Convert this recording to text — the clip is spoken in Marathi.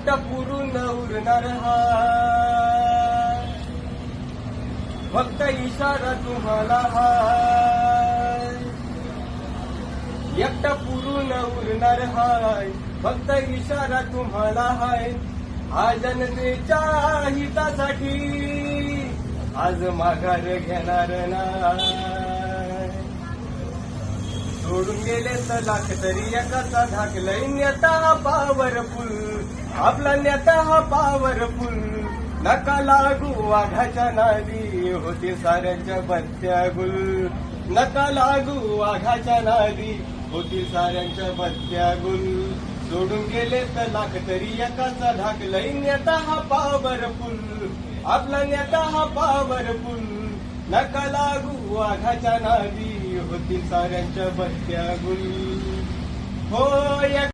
एकटा पुरून उरणार हा. फक्त इशारा तुम्हाला हाय एकटा पुरून उरणार हाय फक्त इशारा तुम्हाला हाय हा जनतेच्या हितासाठी आज माघार घेणार नाही सोडून गेले तर लाख तरी एकाचा धाकलंय नेता पावरफुल. आपला नेता हा पावरफुल नका लागू वाघाच्या नादी. होती साऱ्यांच्या बत्त्या गुल. नका लागू वाघाच्या नादी. होती साऱ्यांच्या बत्त्या गुल. सोडून गेले तर लाख तरी एकाचा धाकलंय नेता हा पावरफुल आपला नेता हा पावरफुल नका लागू वाघाच्या नादी. होती साऱ्यांच्या बत्त्या गुल.